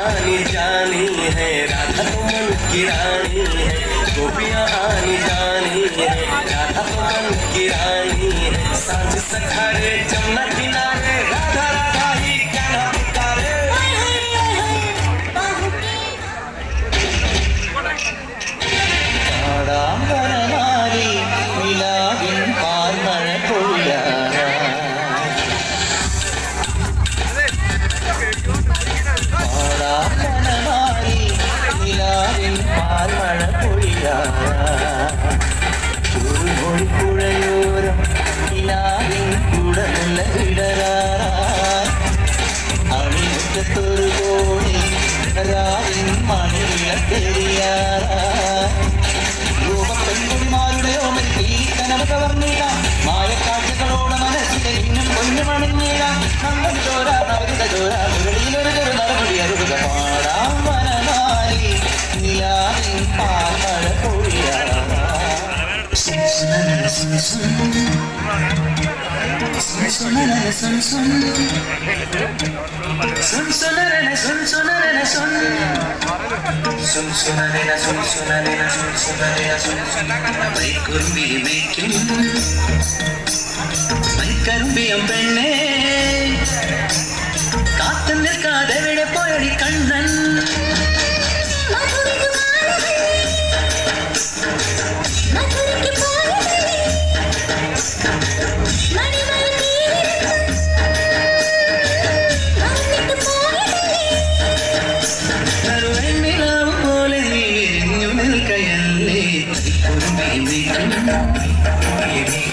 आनी जानी है, राधा तो मन की रानी है, गोपियाँ आनी जानी है, राधा तो मन की रानी है, साँझ सखारे जमना दिना പാൽ മഴ പൊഴിയാറുമൊഴി പുഴയോരം ഇലാവിൻ കുടനില ഇടരാറിമുറ്റത്തൊരു കോണി രാവിൻ മണിയ തെരിയാറൂപെന്മാരുടെ ഓമത്തിൽ കനവ് കവർന്നില്ല മായക്കാട്ടിൽ கரும்பியம் பெண்ணே காத்து நிற்காத விட போயடி கண்ணன். Leave me, me.